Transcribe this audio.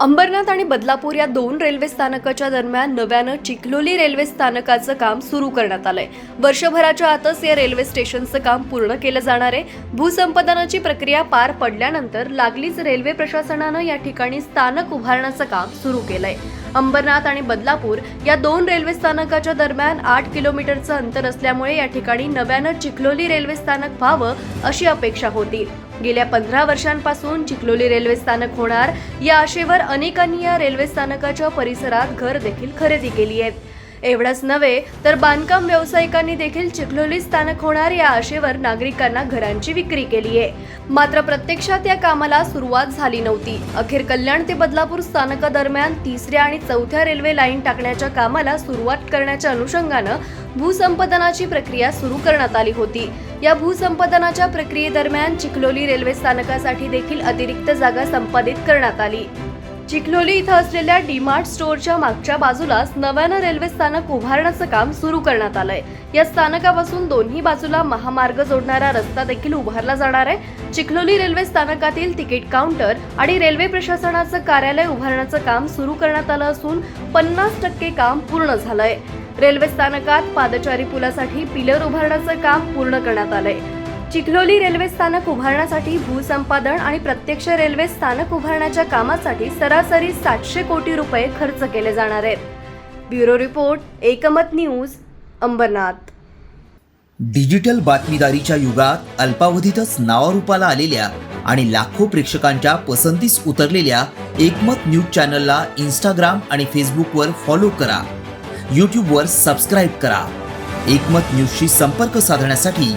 अंबरनाथ आणि बदलापूर या दोन रेल्वे स्थानकाच्या दरम्यान नव्यानं चिखलोली रेल्वे स्थानकाचं काम सुरू करण्यात आलंय. वर्षभराच्या आतच या रेल्वे स्टेशनचं काम पूर्ण केलं जाणार आहे. भूसंपादनाची प्रक्रिया पार पडल्यानंतर लागलीच रेल्वे प्रशासनानं या ठिकाणी स्थानक उभारण्याचं काम सुरू केलंय. अंबरनाथ आणि बदलापूर या दोन रेल्वे स्थानकाच्या दरम्यान आठ किलोमीटरचं अंतर असल्यामुळे या ठिकाणी नव्यानं चिखलोली रेल्वे स्थानक व्हावं अशी अपेक्षा होती. गेल्या पंधरा वर्षांपासून चिखलोली रेल्वे स्थानक होणार या आशेवर अनेकांनी या रेल्वे स्थानकाच्या परिसरात घर देखील खरेदी केली आहेत एवढंच नव्हे तर बांधकाम व्यावसायिकांनी देखील चिखलोली स्थानक होणार या आशेवर नागरिकांना घरांची विक्री केली आहे. मात्र प्रत्यक्षात या कामाला सुरुवात झाली नव्हती. अखेर कल्याण ते बदलापूर स्थानकादरम्यान तिसऱ्या आणि चौथ्या रेल्वे लाईन टाकण्याच्या कामाला सुरुवात करण्याच्या अनुषंगानं भूसंपादनाची प्रक्रिया सुरू करण्यात आली होती. या भूसंपादनाच्या प्रक्रियेदरम्यान चिखलोली रेल्वे स्थानकासाठी देखील अतिरिक्त जागा संपादित करण्यात आली. चिखलोली इथं असलेल्या डीमार्ट स्टोअरच्या मागच्या बाजूलाच नव्यानं रेल्वे स्थानक उभारण्याचं काम सुरू करण्यात आलंय. या स्थानकापासून दोन्ही बाजूला महामार्ग जोडणारा रस्ता देखील उभारला जाणार आहे. चिखलोली रेल्वे स्थानकातील तिकीट काउंटर आणि रेल्वे प्रशासनाचं कार्यालय उभारण्याचं काम सुरू करण्यात आलं असून पन्नास टक्के काम पूर्ण झालंय. रेल्वे स्थानकात पादचारी पुलासाठी पिलर उभारण्याचं काम पूर्ण करण्यात आलंय. चिखलोली रेल्वे स्थानक उभारण्यासाठी भूसंपादन आणि प्रत्यक्ष रेल्वे स्थानक उभारण्याच्या कामासाठी सरासरी सातशे कोटी रुपये खर्च केले जाणार आहेत. Bureau report Ekmat news Ambernath. Digital बातमीदारीच्या युगात अल्पावधीतच नावारूपाला आलेल्या आणि लाखो प्रेक्षकांच्या पसंतीस उतरलेल्या एकमत न्यूज चॅनलला इंस्टाग्राम आणि फेसबुकवर फॉलो करा. यूट्यूबवर सबस्क्राईब करा. एकमत न्यूजशी संपर्क साधण्यासाठी